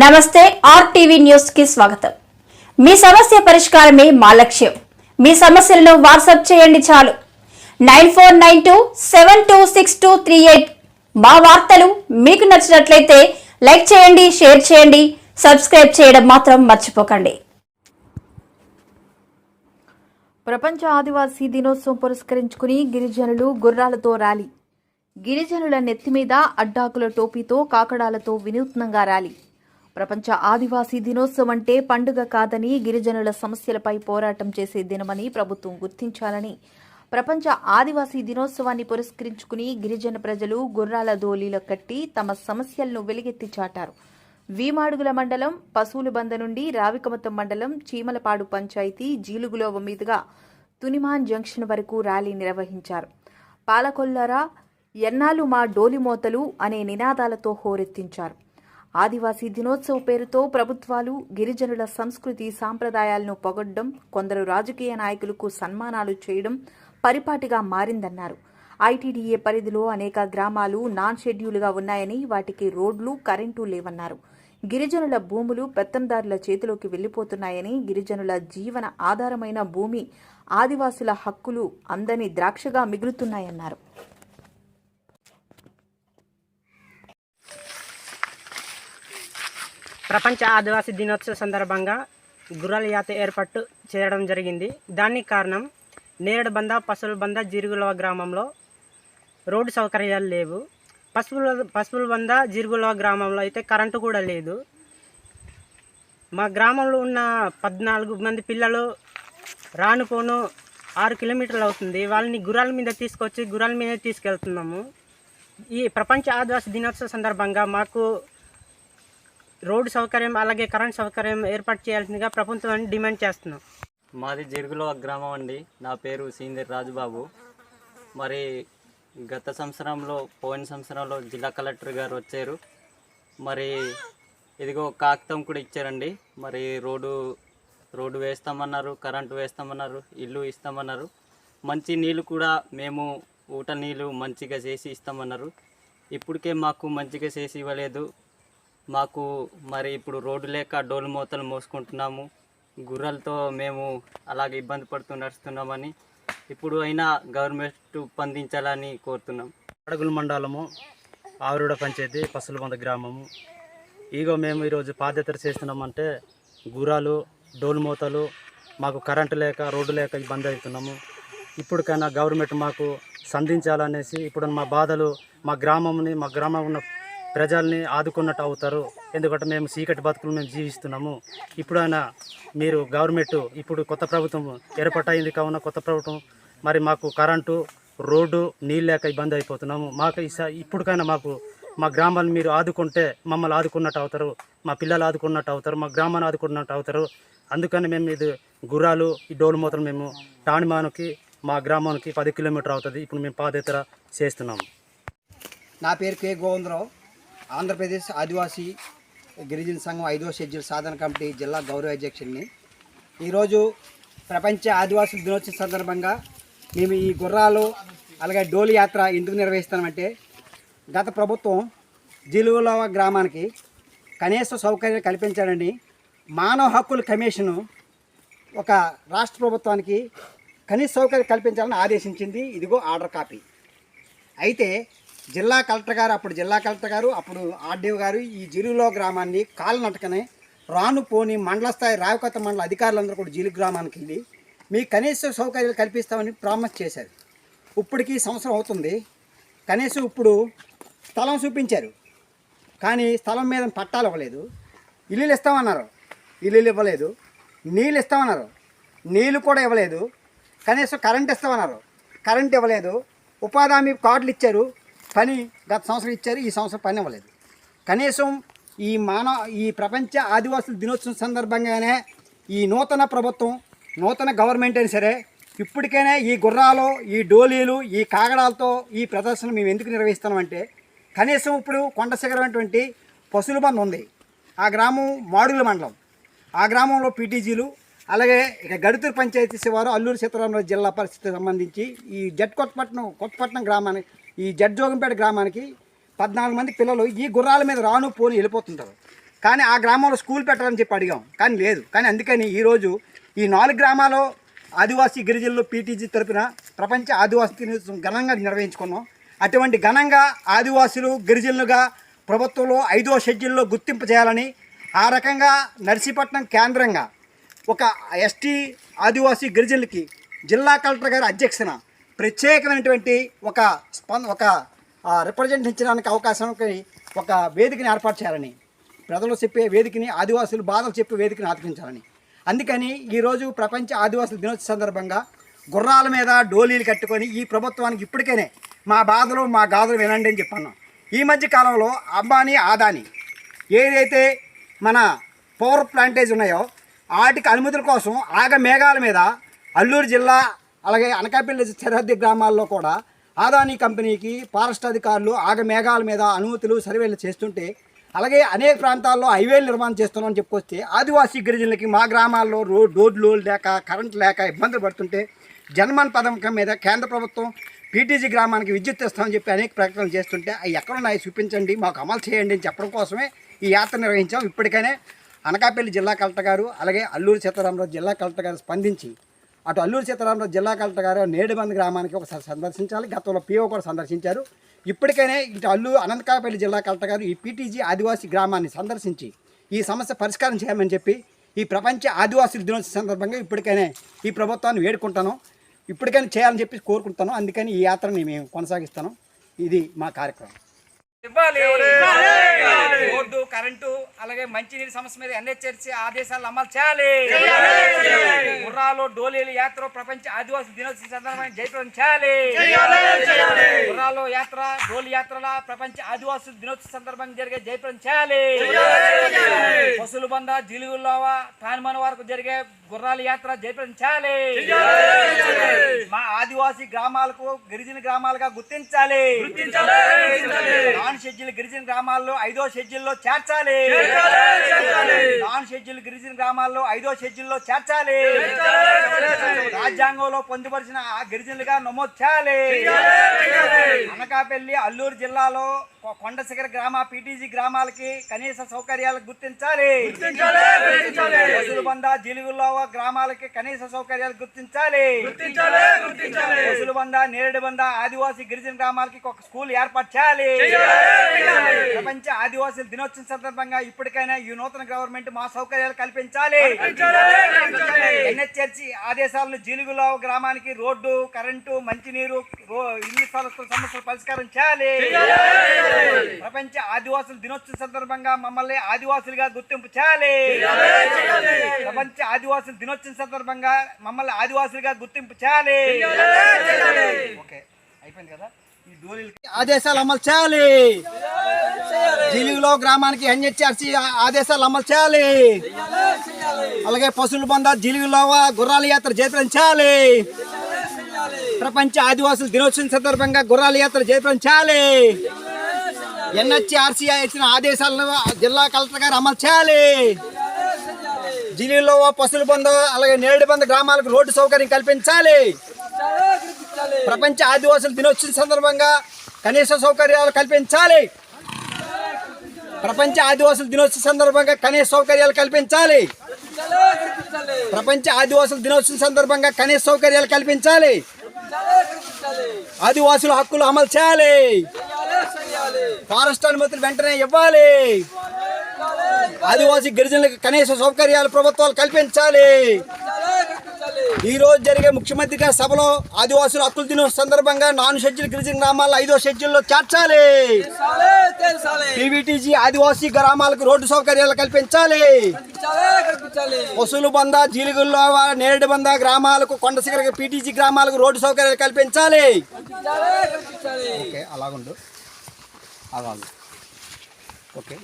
నమస్తే ఆర్టీవీ న్యూస్కి స్వాగతం. మీ సమస్య పరిష్కారమే మా లక్ష్యం. మీ సమస్యలను వాట్సాప్ చేయండి చాలు. Nine four nine two seven two six two three eight మా వార్తలు మీకు నచ్చినట్లయితే లైక్ చేయండి షేర్ చేయండి సబ్స్క్రైబ్ చేయడం మాత్రం మర్చిపోకండి. ప్రపంచ ఆదివాసీ దినోత్సవం పురస్కరించుకుని గిరిజనులు గుర్రాలతో ర్యాలీ. గిరిజనుల నెత్తిమీద అడ్డాకుల టోపీతో కాకడాలతో వినూత్నంగా ర్యాలీ. ప్రపంచ ఆదివాసీ దినోత్సవం అంటే పండుగ కాదని గిరిజనుల సమస్యలపై పోరాటం చేసే దినమని ప్రభుత్వం గుర్తించాలని. ప్రపంచ ఆదివాసీ దినోత్సవాన్ని పురస్కరించుకుని గిరిజన ప్రజలు గుర్రాల దోలీల కట్టి తమ సమస్యలను వెలుగెత్తి చాటారు. వీమాడుగుల మండలం పశువుల బంద నుండి రావికమతం మండలం చీమలపాడు పంచాయతీ జీలుగులోవ మీదుగా తునిమాన్ జంక్షన్ వరకు ర్యాలీ నిర్వహించారు. పాలకొల్లరా ఎన్నాళ్ళు మా డోలిమోతలు అనే నినాదాలతో హోరెత్తించారు. ఆదివాసీ దినోత్సవ పేరుతో ప్రభుత్వాలు గిరిజనుల సంస్కృతి సాంప్రదాయాలను పొగడ్డం కొందరు రాజకీయ నాయకులకు సన్మానాలు చేయడం పరిపాటిగా మారిందన్నారు. ఐటీడీఏ పరిధిలో అనేక గ్రామాలు నాన్ షెడ్యూల్గా ఉన్నాయని వాటికి రోడ్లు కరెంటు లేవన్నారు. గిరిజనుల భూములు పెత్తందారుల చేతిలోకి వెళ్ళిపోతున్నాయని గిరిజనుల జీవన ఆధారమైన భూమి ఆదివాసుల హక్కులు అందని ద్రాక్షగా మిగులుతున్నాయన్నారు. ప్రపంచ ఆదివాసీ దినోత్సవ సందర్భంగా గుర్రాల యాత్ర ఏర్పాటు చేయడం జరిగింది. దానికి కారణం నేరేడు బంద పశువుల బంద జీరుగులవ గ్రామంలో రోడ్డు సౌకర్యాలు లేవు. పశువుల పశువుల బంద జీరుగులవ గ్రామంలో అయితే కరెంటు కూడా లేదు. మా గ్రామంలో ఉన్న పద్నాలుగు మంది పిల్లలు రాను పోను ఆరు కిలోమీటర్లు అవుతుంది. వాళ్ళని గుర్రాల మీద తీసుకొచ్చి గుర్రాల మీద తీసుకెళ్తున్నాము. ఈ ప్రపంచ ఆదివాసీ దినోత్సవ సందర్భంగా మాకు రోడ్డు సౌకర్యం అలాగే కరెంట్ సౌకర్యం ఏర్పాటు చేయాల్సిందిగా ప్రభుత్వాన్ని డిమాండ్ చేస్తున్నాం. మాది జిరుగులో గ్రామం అండి. నా పేరు సీనియర్ రాజుబాబు. మరి గత సంవత్సరంలో పోయిన సంవత్సరంలో జిల్లా కలెక్టర్ గారు వచ్చారు. మరి ఇదిగో కాగితం కూడా ఇచ్చారండి. మరి రోడ్డు రోడ్డు వేస్తామన్నారు కరెంటు వేస్తామన్నారు ఇల్లు ఇస్తామన్నారు. మంచి నీళ్ళు కూడా మేము ఊట నీళ్ళు మంచిగా చేసి ఇస్తామన్నారు. ఇప్పటికే మాకు మంచిగా చేసి ఇవ్వలేదు. మాకు మరి ఇప్పుడు రోడ్డు లేక డోలు మూతలు మోసుకుంటున్నాము. గుర్రలతో మేము అలాగే ఇబ్బంది పడుతూ నడుస్తున్నామని ఇప్పుడు అయినా గవర్నమెంట్ స్పందించాలని కోరుతున్నాం. అడగుల మండలము ఆవిరుడ పంచాయతీ పసులబంద గ్రామము. ఇగో మేము ఈరోజు పాదయాత్ర చేస్తున్నామంటే గుర్రాలు డోలు మూతలు మాకు కరెంటు లేక రోడ్డు లేక ఇబ్బంది అవుతున్నాము. ఇప్పటికైనా గవర్నమెంట్ మాకు సంధించాలనేసి ఇప్పుడు మా బాధలు మా గ్రామంని మా గ్రామం ఉన్న ప్రజల్ని ఆదుకున్నట్టు అవుతారు ఎందుకంటే మేము చీకటి బతుకులు మేము జీవిస్తున్నాము. ఇప్పుడైనా మీరు గవర్నమెంట్ ఇప్పుడు కొత్త ప్రభుత్వం ఏర్పాటైంది కావున కొత్త ప్రభుత్వం మరి మాకు కరెంటు రోడ్డు నీళ్ళు లేక ఇబ్బంది అయిపోతున్నాము. మాకు ఇప్పటికైనా మాకు మా గ్రామాన్ని మీరు ఆదుకుంటే మమ్మల్ని ఆదుకున్నట్టు అవుతారు మా పిల్లలు ఆదుకున్నట్టు అవుతారు మా గ్రామాన్ని ఆదుకున్నట్టు అవుతారు అందుకని మేము ఇది గుర్రాలు ఈ డోలు మూతలు మేము టాణిమానుకి మా గ్రామానికి పది కిలోమీటర్ అవుతుంది. ఇప్పుడు మేము పాదయాత్ర చేస్తున్నాము. నా పేరు కే. గోవిందరావు. ఆంధ్రప్రదేశ్ ఆదివాసీ గిరిజన సంఘం ఐదో షెడ్యూల్ సాధన కమిటీ జిల్లా గౌరవ అధ్యక్షుడిని. ఈరోజు ప్రపంచ ఆదివాసుల దినోత్సవం సందర్భంగా మేము ఈ గుర్రాలు అలాగే డోలి యాత్ర ఎందుకు నిర్వహిస్తామంటే గత ప్రభుత్వం జిలువలవ గ్రామానికి కనీస సౌకర్యం కల్పించాలని మానవ హక్కుల కమిషను ఒక రాష్ట్ర ప్రభుత్వానికి కనీస సౌకర్యం కల్పించాలని ఆదేశించింది. ఇదిగో ఆర్డర్ కాపీ. అయితే జిల్లా కలెక్టర్ గారు అప్పుడు జిల్లా కలెక్టర్ గారు అప్పుడు ఆర్డీఓ గారు ఈ జిలుగులో గ్రామాన్ని కాలినటకనే రాను పోని మండల స్థాయి రాయకొత్త మండల అధికారులందరూ కూడా జిలుగు గ్రామానికి వెళ్ళి మీ కనీస సౌకర్యాలు కల్పిస్తామని ప్రామిస్ చేశారు. ఇప్పటికీ సంవత్సరం అవుతుంది. కనీసం ఇప్పుడు స్థలం చూపించారు. కానీ స్థలం మీద పట్టాలు ఇవ్వలేదు. ఇల్లులు ఇస్తామన్నారు. ఇల్లులు ఇవ్వలేదు. నీళ్ళు ఇస్తామన్నారు. నీళ్ళు కూడా ఇవ్వలేదు. కనీసం కరెంట్ ఇస్తామన్నారు. కరెంట్ ఇవ్వలేదు. ఉపాధి హామీ కార్డులు ఇచ్చారు. పని గత సంవత్సరం ఇచ్చారు ఈ సంవత్సరం పని ఇవ్వలేదు కనీసం ఈ మానవ ఈ ప్రపంచ ఆదివాసుల దినోత్సవం సందర్భంగానే ఈ నూతన ప్రభుత్వం నూతన గవర్నమెంట్ అయినా సరే ఇప్పటికైనా ఈ గుర్రాలు ఈ డోలీలు ఈ కాగడాలతో ఈ ప్రదర్శన మేము ఎందుకు నిర్వహిస్తున్నామంటే కనీసం ఇప్పుడు కొండ శిఖరమైనటువంటి పశువుల బంధ ఉంది. ఆ గ్రామం మాడుగుల మండలం. ఆ గ్రామంలో పీటీజీలు అలాగే ఇక గడుతూరు పంచాయతీ శివారు అల్లూరు సీతారామరాజు జిల్లా పరిస్థితికి సంబంధించి ఈ జడ్ కొత్తపట్నం కొత్తపట్నం గ్రామానికి ఈ జడ్జోగంపేట గ్రామానికి పద్నాలుగు మంది పిల్లలు ఈ గుర్రాల మీద రాను పోని వెళ్ళిపోతుంటారు. కానీ ఆ గ్రామంలో స్కూల్ పెట్టాలని చెప్పి అడిగాం. కానీ లేదు. కానీ అందుకని ఈరోజు ఈ నాలుగు గ్రామాలు ఆదివాసీ గిరిజనులు పీటీజీ తరపున ప్రపంచ ఆదివాసీ దినోత్సవం ఘనంగా నిర్వహించుకున్నాం. అటువంటి ఘనంగా ఆదివాసులు గిరిజనులుగా ప్రభుత్వంలో ఐదో షెడ్యూల్లో గుర్తింపు చేయాలని ఆ రకంగా నర్సీపట్నం కేంద్రంగా ఒక ఎస్టీ ఆదివాసీ గిరిజనులకి జిల్లా కలెక్టర్ గారి అధ్యక్షన ప్రత్యేకమైనటువంటి ఒక స్పంద ఒక రిప్రజెంటించడానికి అవకాశానికి ఒక వేదికని ఏర్పాటు చేయాలని. ప్రజలు చెప్పే వేదికని ఆదివాసులు బాధలు చెప్పే వేదికని ఆదరించాలని అందుకని ఈరోజు ప్రపంచ ఆదివాసుల దినోత్సవ సందర్భంగా గుర్రాల మీద డోలీలు కట్టుకొని ఈ ప్రభుత్వానికి ఇప్పటికైనే మా బాధలు మా గాథలు వినండి అని చెప్పన్నాం. ఈ మధ్య కాలంలో అంబానీ ఆదాని ఏదైతే మన పవర్ ప్లాంటేజ్ ఉన్నాయో వాటికి అనుమతుల కోసం ఆగ మేఘాల మీద అల్లూరు జిల్లా అలాగే అనకాపల్లి సరిహద్దు గ్రామాల్లో కూడా ఆదాని కంపెనీకి ఫారెస్ట్ అధికారులు ఆగ మేఘాల మీద అనుమతులు సర్వేలు చేస్తుంటే అలాగే అనేక ప్రాంతాల్లో హైవేలు నిర్మాణం చేస్తున్నామని చెప్పుకొస్తే ఆదివాసీ గిరిజనులకి మా గ్రామాల్లో రోడ్ రోడ్లు లేక కరెంట్ లేక ఇబ్బందులు పడుతుంటే జన్మన్ పథకం మీద కేంద్ర ప్రభుత్వం పీటీజీ గ్రామానికి విద్యుత్ ఇస్తామని చెప్పి అనేక ప్రకటనలు చేస్తుంటే అవి ఎక్కడున్నాయి చూపించండి మాకు అమలు చేయండి అని చెప్పడం కోసమే ఈ యాత్ర నిర్వహించాం. ఇప్పటికైనా అనకాపల్లి జిల్లా కలెక్టర్ గారు అలాగే అల్లూరు సీతారామరాజు జిల్లా కలెక్టర్ గారు స్పందించి అటు అల్లూరు సీతారామరాజు జిల్లా కలెక్టర్ గారు నేడుబంద్ గ్రామానికి ఒకసారి సందర్శించాలి. గతంలో పిఓ కూడా సందర్శించారు. ఇప్పటికైనా ఇటు అల్లూరు అనంతకాపల్లి జిల్లా కలెక్టర్ గారు ఈ పీటీజీ ఆదివాసీ గ్రామాన్ని సందర్శించి ఈ సమస్య పరిష్కారం చేయమని చెప్పి ఈ ప్రపంచ ఆదివాసుల దినోత్సవ సందర్భంగా ఇప్పటికైనా ఈ ప్రభుత్వాన్ని వేడుకుంటాను. ఇప్పటికైనా చేయాలని చెప్పి కోరుకుంటాను. అందుకని ఈ యాత్రని మేము కొనసాగిస్తాను. ఇది మా కార్యక్రమం. ఇవ్వాలి. రోడ్డు కరెంటు అలాగే మంచినీటి సమస్య మీద ఎన్హెచ్ఆర్సీ ఆదేశాలు అమలు చేయాలి. గుర్రాలు డోలీలు యాత్ర ప్రపంచ ఆదివాసీ దినోత్సవం సందర్భంగా జయప్రదం చేయాలి. గుర్రాలు యాత్ర డోలి యాత్రల ప్రపంచ ఆదివాసీ దినోత్సవం సందర్భంగా జరిగే జయప్రదం చేయాలి. పశువుల బంద జిలుగుల్లోవ తానిమన వరకు జరిగే గుర్రాల యాత్ర జయప్రదం చేయాలి. మా ఆదివాసీ గ్రామాలకు గిరిజన గ్రామాలుగా గుర్తించాలి. నాన్ షెడ్యూల్ గిరిజన గ్రామాల్లో ఐదో షెడ్యూల్లో చేర్చాలి. నాన్ షెడ్యూల్ గిరిజన గ్రామాల్లో ఐదో షెడ్యూల్లో చేర్చాలి. రాజ్యాంగంలో పొందుపరిచిన ఆ గిరిజనులుగా నమోదు చేయాలి. అనకాపల్లి అల్లూరు జిల్లాలో కొండ శిఖర గ్రామ పీటీజీ గ్రామాలకి కనీస సౌకర్యాలు గుర్తించాలి. బంద జిలుగుల్లోవ గ్రామాలకి కనీస సౌకర్యాలు గుర్తించాలి. బంద నేరేడు బంద ఆదివాసీ గిరిజన గ్రామాలకి ఒక స్కూల్ ఏర్పాటు చేయాలి. ప్రపంచ ఆదివాసీల దినోత్సవం సందర్భంగా ఇప్పటికైనా ఈ నూతన గవర్నమెంట్ మా సౌకర్యాలు కల్పించాలి. ఎన్హెచ్ఆర్సి ఆదేశాలను జీలుగులో గ్రామానికి రోడ్డు కరెంటు మంచినీరు ఇల్లు స్థల సమస్యల పరిష్కారం చేయాలి ప్రపంచ ఆదివాసుల దినోత్సవం సందర్భంగా మమ్మల్ని ఆదివాసులుగా గుర్తింపు చేయాలి. ప్రపంచ ఆదివాసుల దినోత్సవం సందర్భంగా మమ్మల్ని ఆదివాసులుగా గుర్తింపు చేయాలి. ఓకే అయిపోయింది కదా? ఈ డోలీలు ఆదేశాలు అమలు చేయాలి. జిలుగులో గ్రామానికి ఎన్హెచ్ఆర్సీ ఆదేశాలు అమలు చేయాలి. అలాగే పశువుల బంద జిలుగులో గుర్రాల యాత్ర జయప్రదం చేయాలి. ప్రపంచ ఆదివాసుల దినోత్సవం సందర్భంగా గుర్రాల యాత్ర జయప్రదం చేయాలి. ఎన్హెచ్ఆర్సీఐ ఇచ్చిన ఆదేశాలను జిల్లా కలెక్టర్ గారు అమలు చేయాలి. జిల్లాలో పసులు బంద అలాగే నేరేడు బంద గ్రామాలకు రోడ్డు సౌకర్యం కల్పించాలి. ప్రపంచ ఆదివాసుల దినోత్సవం సందర్భంగా కనీస సౌకర్యాలు కల్పించాలి. ప్రపంచ ఆదివాసుల దినోత్సవం సందర్భంగా కనీస సౌకర్యాలు కల్పించాలి. ప్రపంచ ఆదివాసుల దినోత్సవం సందర్భంగా కనీస సౌకర్యాలు కల్పించాలి. ఆదివాసుల హక్కులు అమలు చేయాలి. ఫారెస్ట్ అనుమతులు వెంటనే ఇవ్వాలి. ఆదివాసీ గిరిజనులకు కనీస సౌకర్యాలు ప్రభుత్వాలు కల్పించాలి. ఈ రోజు జరిగే ముఖ్యమంత్రి గారి సభలో ఆదివాసుల హక్కుల దినోత్సవం సందర్భంగా నాన్ షెడ్యూల్ గిరిజన గ్రామాల్లో ఐదో షెడ్యూల్లో చేర్చాలి. పీవీటీజీ ఆదివాసీ గ్రామాలకు రోడ్డు సౌకర్యాలు కల్పించాలి. పశువుల బంద జీలుగుల్లో నేరేడు బంద గ్రామాలకు కొండశిఖర పీటీజీ గ్రామాలకు రోడ్డు సౌకర్యాలు కల్పించాలి. అలాగుండు. అలాగు ఓకే